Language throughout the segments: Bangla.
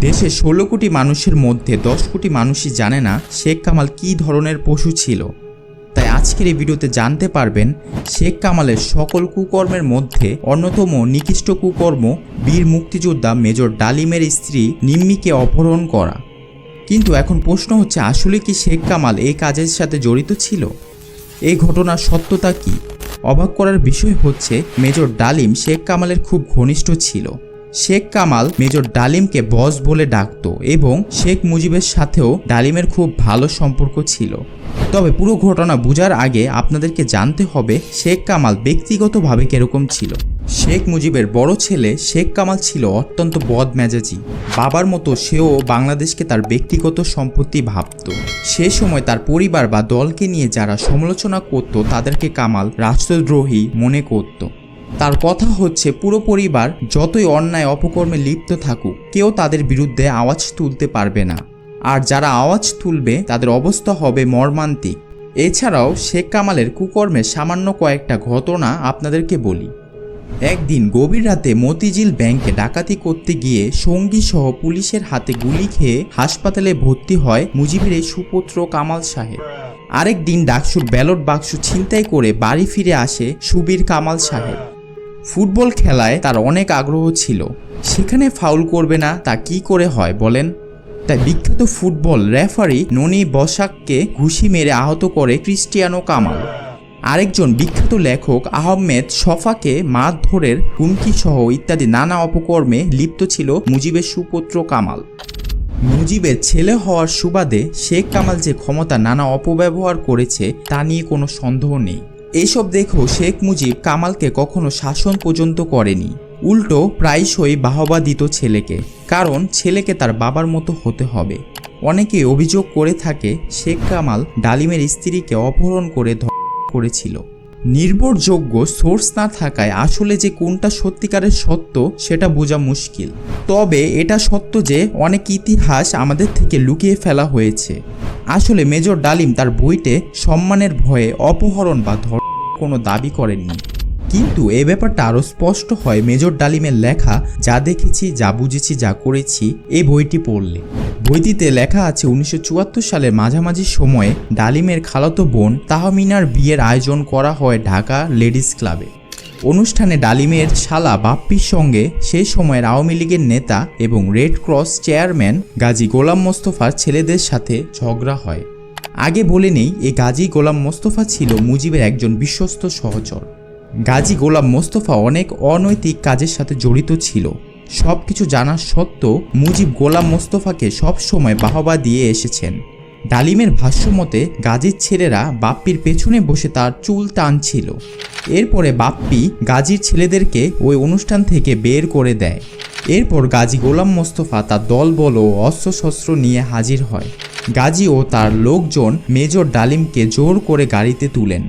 দেশে ষোলো কোটি মানুষের মধ্যে দশ কোটি মানুষই জানে না শেখ কামাল কী ধরনের পশু ছিল। তাই আজকের এই ভিডিওতে জানতে পারবেন, শেখ কামালের সকল কুকর্মের মধ্যে অন্যতম নিকৃষ্ট কুকর্ম বীর মুক্তিযোদ্ধা মেজর ডালিমের স্ত্রী নিম্মিকে অপহরণ করা। কিন্তু এখন প্রশ্ন হচ্ছে, আসলে কি শেখ কামাল এই কাজের সাথে জড়িত ছিল? এই ঘটনার সত্যতা কি? অবাক করার বিষয় হচ্ছে, মেজর ডালিম শেখ কামালের খুব ঘনিষ্ঠ ছিল। শেখ কামাল মেজর ডালিমকে বস বলে ডাকত এবং শেখ মুজিবের সাথেও ডালিমের খুব ভালো সম্পর্ক ছিল। তবে পুরো ঘটনা বোঝার আগে আপনাদেরকে জানতে হবে শেখ কামাল ব্যক্তিগতভাবে কীরকম ছিল। শেখ মুজিবের বড় ছেলে শেখ কামাল ছিল অত্যন্ত বদ বদমেজাজি। বাবার মতো সেও বাংলাদেশকে তার ব্যক্তিগত সম্পত্তি ভাবত। সে সময় তার পরিবার বা দলকে নিয়ে যারা সমালোচনা করত তাদেরকে কামাল রাষ্ট্রদ্রোহী মনে করত। তার কথা হচ্ছে, পুরো পরিবার যতই অন্যায় অপকর্মে লিপ্ত থাকুক, কেউ তাদের বিরুদ্ধে আওয়াজ তুলতে পারবে না। আর যারা আওয়াজ তুলবে, তাদের অবস্থা হবে মর্মান্তিক। এছাড়াও শেখ কামালের কুকর্মের সামান্য কয়েকটা ঘটনা আপনাদেরকে বলি। একদিন গভীর রাতে মতিঝিল ব্যাংকে ডাকাতি করতে গিয়ে সঙ্গী সহ পুলিশের হাতে গুলি খেয়ে হাসপাতালে ভর্তি হয় মুজিবের এই সুপুত্র কামাল সাহেব। আরেক দিন ডাকসুর ব্যালট বাক্স ছিনতাই করে বাড়ি ফিরে আসে সুবীর কামাল সাহেব। ফুটবল খেলায় তার অনেক আগ্রহ ছিল। সেখানে ফাউল করবে না, তা কি করে হয় বলেন? তাই বিখ্যাত ফুটবল রেফারি ননি বসাককে ঘুষি মেরে আহত করে ক্রিস্টিয়ানো কামাল। আরেকজন বিখ্যাত লেখক আহমেদ শফাকে মারধরের হুমকি সহ ইত্যাদি নানা অপকর্মে লিপ্ত ছিল মুজিবের সুপুত্র কামাল। মুজিবের ছেলে হওয়ার সুবাদে শেখ কামাল যে ক্ষমতা নানা অপব্যবহার করেছে, তা নিয়ে কোনো সন্দেহ নেই। এইসব দেখেও শেখ মুজিব কামালকে কখনো শাসন পর্যন্ত করেনি। উল্টো প্রায়শই বাহবা দিত ছেলেকে, কারণ ছেলেকে তার বাবার মতো হতে হবে। অনেকে অভিযোগ করে থাকে শেখ কামাল ডালিমের স্ত্রীকে অপহরণ করে ধ করেছিল। নির্ভরযোগ্য সোর্স না থাকায় আসলে যে কোনটা সত্যিকারের সত্য সেটা বোঝা মুশকিল। তবে এটা সত্য যে অনেক ইতিহাস আমাদের থেকে লুকিয়ে ফেলা হয়েছে। আসলে মেজর ডালিম তার বইতে সম্মানের ভয়ে অপহরণ বা কোনো দাবি করেননি। কিন্তু এ ব্যাপারটা আরও স্পষ্ট হয় মেজর ডালিমের লেখা, যা দেখেছি, যা বুঝেছি, যা করেছি এই বইটি পড়লে। বইটিতে লেখা আছে, উনিশশো চুয়াত্তর সালের মাঝামাঝি সময়ে ডালিমের খালাতো বোন তাহমিনার বিয়ের আয়োজন করা হয় ঢাকা লেডিস ক্লাবে। অনুষ্ঠানে ডালিমের শালা বাপ্পির সঙ্গে সেই সময়ের আওয়ামী লীগের নেতা এবং red cross chairman Gazi Golam মোস্তফার ছেলেদের সাথে ঝগড়া হয়। আগে বলে নেই, এ গাজী গোলাম মোস্তফা ছিল মুজিবের একজন বিশ্বস্ত সহচর। গাজী গোলাম মোস্তফা অনেক অনৈতিক কাজের সাথে জড়িত ছিল। সব কিছু জানা সত্ত্বেও মুজিব গোলাম মোস্তফাকে সব সময় বাহবা দিয়ে এসেছেন। ডালিমের ভাষ্যমতে গাজীর ছেলেরা বাপ্পির পেছনে বসে তার চুল টানছিল এরপরে বাপ্পি গাজীর ছেলেদেরকে ওই অনুষ্ঠান থেকে বের করে দেয়। এরপর গাজী গোলাম মোস্তফা তার দলবল ও অস্ত্রশস্ত্র নিয়ে হাজির হয়। গাজী ও তার লোকজন মেজর ডালিমকে জোর করে গাড়িতে তুলেন।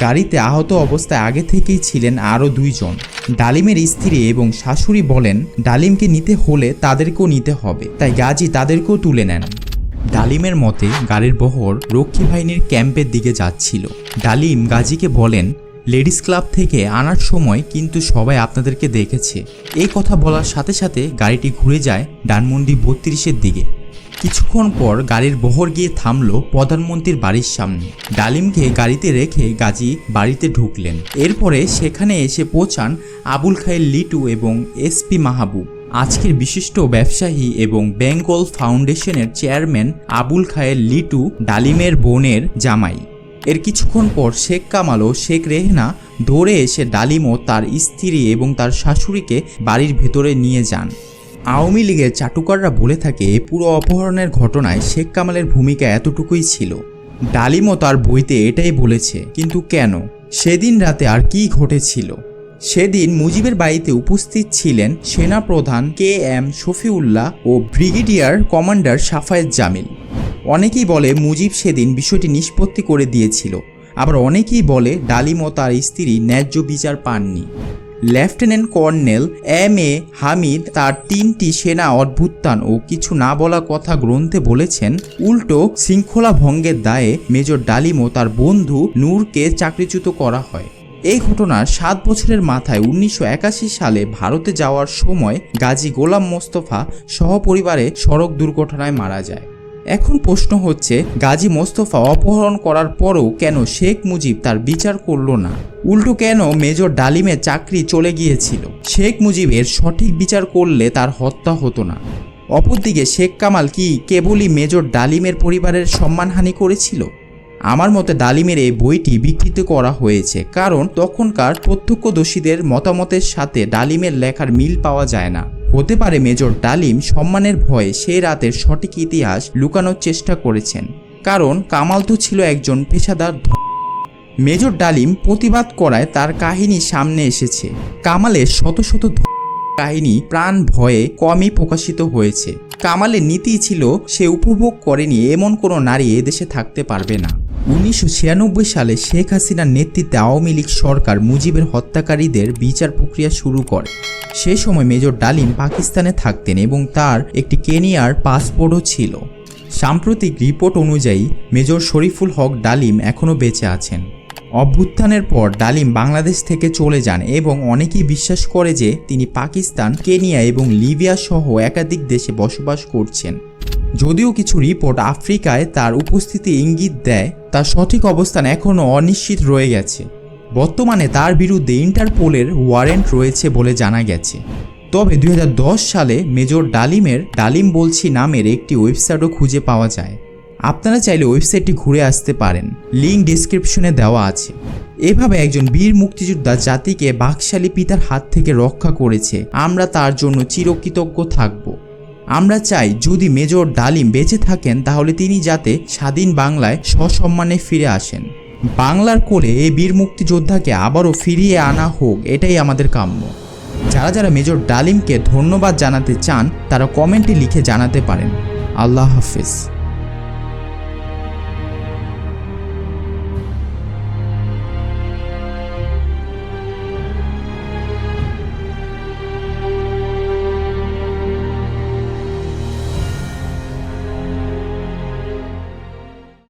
গাড়িতে আহত অবস্থায় আগে থেকেই ছিলেন আরও দুইজন। ডালিমের স্ত্রী এবং শাশুড়ি বলেন, ডালিমকে নিতে হলে তাদেরকেও নিতে হবে, তাই গাজী তাদেরকেও তুলে নেন। ডালিমের মতে, গাড়ির বহর রক্ষী বাহিনীর ক্যাম্পের দিকে যাচ্ছিল। ডালিম গাজীকে বলেন, লেডিস ক্লাব থেকে আনার সময় কিন্তু সবাই আপনাদেরকে দেখেছে। এই কথা বলার সাথে সাথে গাড়িটি ঘুরে যায় ডানমন্ডি বত্রিশের দিকে। কিছুক্ষণ পর গাড়ির বহর গিয়ে থামল প্রধানমন্ত্রীর বাড়ির সামনে। ডালিমকে গাড়িতে রেখে গাজী বাড়িতে ঢুকলেন। এরপরে সেখানে এসে পৌঁছান আবুল খায়ের লিটু এবং এসপি মাহবুব। আজকের বিশিষ্ট ব্যবসায়ী এবং বেঙ্গল ফাউন্ডেশনের চেয়ারম্যান আবুল খায়ের লিটু ডালিমের বোনের জামাই। এর কিছুক্ষণ পর শেখ কামাল ও শেখ রেহনা দৌড়ে এসে ডালিম ও তার স্ত্রী এবং তার শাশুড়িকে বাড়ির ভেতরে নিয়ে যান। আওয়ামী লীগের চাটুকাররা বলে থাকে, পুরো অপহরণের ঘটনায় শেখ কামালের ভূমিকা এতটুকুই ছিল। ডালিমও তার বইতে এটাই বলেছে, কিন্তু কেন? সেদিন রাতে আর কি ঘটেছিল? সেদিন মুজিবের বাড়িতে উপস্থিত ছিলেন সেনাপ্রধান কে এম শফিউল্লাহ ও ব্রিগেডিয়ার কমান্ডার সাফায়েত জামিল। অনেকেই বলে মুজিব সেদিন বিষয়টি নিষ্পত্তি করে দিয়েছিল, আবার অনেকেই বলে ডালিম তার স্ত্রী ন্যায্য বিচার পাননি। Lieutenant colonel M A Hamid তার তিনটি সেনা অদ্ভুত্থান ও কিছু না বলা কথা গ্রন্থে বলেছেন, উল্টো শৃঙ্খলা ভঙ্গের দায়ে মেজর ডালিম তার বন্ধু নূরকে চাকরিচ্যুত করা হয়। এই ঘটনার সাত বছরের মাথায় উনিশশো একাশি সালে ভারতে যাওয়ার সময় গাজী গোলাম মোস্তফা সহপরিবারে সড়ক দুর্ঘটনায় মারা যায়। এখন প্রশ্ন হচ্ছে, গাজী মোস্তফা অপহরণ করার পরও কেন শেখ মুজিব তার বিচার করল না? উল্টো কেন মেজর ডালিমের চাকরি চলে গিয়েছিল? শেখ মুজিবের সঠিক বিচার করলে তার হত্যা হতো না। অপরদিকে শেখ কামাল কি কেবলই মেজর ডালিমের পরিবারের সম্মানহানি করেছিল? আমার মতে ডালিমের এই বইটি বিকৃত করা হয়েছে, কারণ তখনকার প্রত্যক্ষদর্শীদের মতামতের সাথে ডালিমের লেখার মিল পাওয়া যায় না। হতে পারে মেজর ডালিম সম্মানের ভয়ে সেই রাতের সঠিক ইতিহাস লুকানোর চেষ্টা করেছেন, কারণ কামাল তো ছিল একজন পেশাদার মেজর ডালিম প্রতিবাদ করায় তার কাহিনী সামনে এসেছে। কামালের শত শত কাহিনী প্রাণ ভয়ে কমই প্রকাশিত হয়েছে। কামালের নীতি ছিল, সে উপভোগ করেনি, এমন কোনো নারী এদেশে থাকতে পারবে না। উনিশশো ছিয়ানব্বই সালে শেখ হাসিনার নেতৃত্বে আওয়ামী লীগ সরকার মুজিবের হত্যাকারীদের বিচার প্রক্রিয়া শুরু করে। সে সময় মেজর ডালিম পাকিস্তানে থাকতেন এবং তার একটি কেনিয়ার পাসপোর্টও ছিল। সাম্প্রতিক রিপোর্ট অনুযায়ী, মেজর শরীফুল হক ডালিম এখনও বেঁচে আছেন। অভ্যুত্থানের পর ডালিম বাংলাদেশ থেকে চলে যান এবং অনেকেই বিশ্বাস করে যে তিনি পাকিস্তান, কেনিয়া এবং লিবিয়া সহ একাধিক দেশে বসবাস করছেন। যদিও কিছু রিপোর্ট আফ্রিকায় তার উপস্থিতি ইঙ্গিত দেয়, তার সঠিক অবস্থান এখনও অনিশ্চিত রয়ে গেছে। বর্তমানে তার বিরুদ্ধে ইন্টারপোলের ওয়ারেন্ট রয়েছে বলে জানা গেছে। তবে দু হাজার দশ সালে মেজর ডালিমের ডালিম বলছি নামের একটি ওয়েবসাইটও খুঁজে পাওয়া যায়। আপনারা চাইলে ওয়েবসাইটটি ঘুরে আসতে পারেন লিঙ্ক ডিসক্রিপশনে দেওয়া আছে। এভাবে একজন বীর মুক্তিযোদ্ধা জাতিকে বাকশালী পিতার হাত থেকে রক্ষা করেছে। আমরা তার জন্য চিরকৃতজ্ঞ থাকব। আমরা চাই যদি মেজর ডালিম বেঁচে থাকেন, তাহলে তিনি যাতে স্বাধীন বাংলায় সসম্মানে ফিরে আসেন। বাংলার কোলে এই বীর মুক্তিযোদ্ধাকে আবারও ফিরিয়ে আনা হোক, এটাই আমাদের কাম্য। যারা যারা মেজর ডালিমকে ধন্যবাদ জানাতে চান, তারা কমেন্টে লিখে জানাতে পারেন। আল্লাহ হাফিজ।